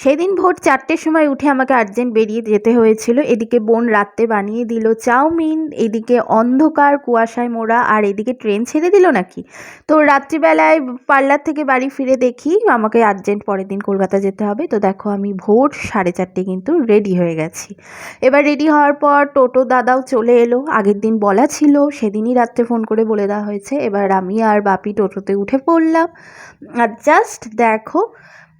সেদিন ভোর চারটের সময় উঠে আমাকে আর্জেন্ট বেরিয়ে যেতে হয়েছিল। এদিকে বোন রাত্রে বানিয়ে দিল চাউমিন, এদিকে অন্ধকার কুয়াশায় মোড়া, আর এদিকে ট্রেন ছেড়ে দিল নাকি? তো রাত্রিবেলায় পার্লার থেকে বাড়ি ফিরে দেখি আমাকে আর্জেন্ট পরের দিন কলকাতা যেতে হবে। তো দেখো আমি ভোর সাড়ে চারটে কিন্তু রেডি হয়ে গেছি। এবার রেডি হওয়ার পর টোটো দাদাও চলে এলো। আগের দিন বলা ছিল, সেদিনই রাত্রে ফোন করে বলে দেওয়া হয়েছে। এবার আমি আর বাপি টোটোতে উঠে পড়লাম। আর জাস্ট দেখো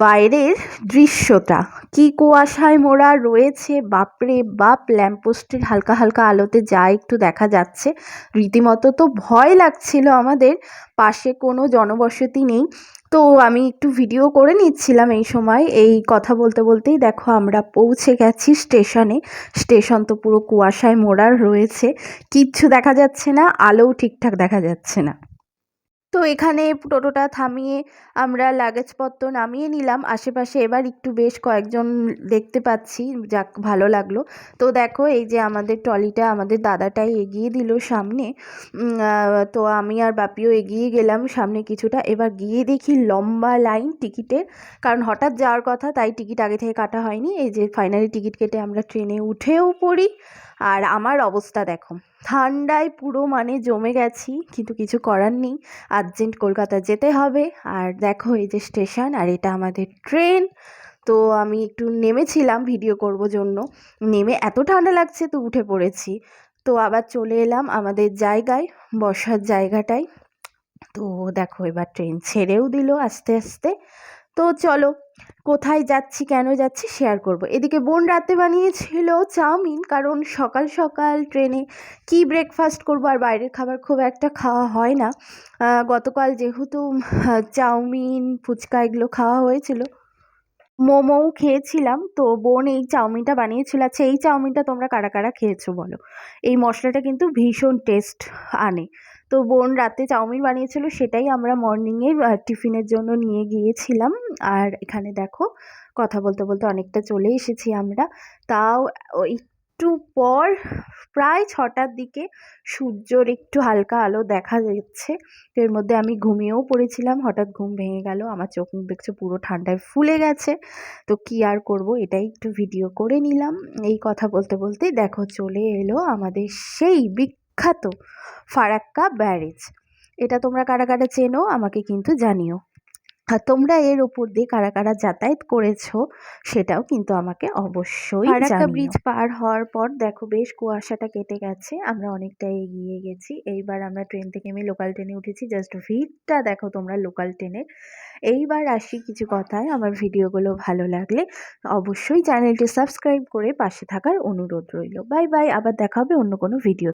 বাইরের দৃশ্যটা। কি কুয়াশায় মোড়া রয়েছে, বাপরে বাপ, ল্যাম্পপোস্টের হালকা হালকা আলোতে যা একটু দেখা যাচ্ছে। রীতিমতো তো ভয় লাগছিল আমাদের, পাশে কোনো জনবসতি নেই। তো আমি একটু ভিডিও করে নিচ্ছিলাম এই সময়, এই কথা বলতে বলতেই দেখো আমরা পৌঁছে গেছি স্টেশনে। স্টেশন তো পুরো কুয়াশায় মোড়া রয়েছে, কিচ্ছু দেখা যাচ্ছে না, আলোও ঠিকঠাক দেখা যাচ্ছে না। তো এখানে টোটোটা থামিয়ে আমরা লাগেজপত্র নামিয়ে নিলাম। আশেপাশে এবার একটু বেশ কয়েকজন দেখতে পাচ্ছি, যাক ভালো লাগল। তো দেখো, এই যে আমাদের ট্রলিটা আমাদের দাদাটাই এগিয়ে দিল সামনে। তো আমি আর বাপিও এগিয়ে গেলাম সামনে কিছুটা। এবার গিয়ে দেখি লম্বা লাইন টিকিটের। কারণ হঠাৎ যাওয়ার কথা, তাই টিকিট আগে থেকে কাটা হয়নি। এই যে ফাইনালি টিকিট কেটে আমরা ট্রেনে উঠেও পড়ি। আর আমার অবস্থা দেখো। ঠান্ডায় পুরো মানে জমে গেছি, কিন্তু কিছু করার নেই। আর্জেন্ট কলকাতা যেতে হবে। আর দেখো এই যে স্টেশন, আর এটা আমাদের ট্রেন। তো আমি একটু নেমেছিলাম, ভিডিও করব জন্য। নেমে এত ঠান্ডা লাগছে তো উঠে পড়েছি। তো আবার চলে এলাম আমাদের জায়গায়, বসার জায়গাটায়। তো দেখো এবার ট্রেন ছেড়েও দিল আস্তে আস্তে। তো চলো কোথায় যাচ্ছি, কেন যাচ্ছি শেয়ার করব। এদিকে বোন রাতে বানিয়েছিল চাউমিন, কারণ সকাল সকাল ট্রেনে কি ব্রেকফাস্ট করব আর বাইরের খাবার খুব একটা খাওয়া হয় না। গতকাল যেহেতু চাউমিন, ফুচকা এগুলো খাওয়া হয়েছিল। মোমোও খেয়েছিলাম। তো বোন এই চাউমিনটা বানিয়েছিল। আচ্ছা এই চাউমিনটা তোমরা কারা কারা খেয়েছো বলো? এই মশলাটা কিন্তু ভীষণ টেস্ট আনে। তো বোন রাতে চাউমিন বানিয়েছিল, সেটাই আমরা মর্নিংয়ে টিফিনের জন্য নিয়ে গিয়েছিলাম। আর এখানে দেখো, কথা বলতে বলতে অনেকটা চলে এসেছি আমরা। তাও একটু পর প্রায় ছটার দিকে সূর্যর একটু হালকা আলো দেখা যাচ্ছে। তো এর মধ্যে আমি ঘুমিয়েও পড়েছিলাম, হঠাৎ ঘুম ভেঙে গেল, আমার চোখ মুখ দেখছ পুরো ঠান্ডায় ফুলে গেছে। তো কি আর করব, এটাই একটু ভিডিও করে নিলাম। এই কথা বলতে বলতে দেখো চলে এলো আমাদের সেই বিখ্যাত ফারাক্কা ব্যারেজ। এটা তোমরা কারা কারা চেনো আমাকে কিন্তু জানিও। তোমরা এর ওপর দিয়ে কারা কারা যাতায়াত করেছ সেটাও কিন্তু আমাকে অবশ্যই ফারাক্কা ব্রিজ পার হওয়ার পর দেখো বেশ কুয়াশাটা কেটে গেছে আমরা অনেকটা এগিয়ে গেছি। এইবার আমরা ট্রেন থেকে আমি লোকাল ট্রেনে উঠেছি জাস্ট ভিড়টা দেখো তোমরা লোকাল ট্রেনের এইবার আসি কিছু কথায় আমার ভিডিওগুলো ভালো লাগলে অবশ্যই চ্যানেলটি সাবস্ক্রাইব করে পাশে থাকার অনুরোধ রইল। বাই বাই আবার দেখা হবে অন্য কোনো ভিডিও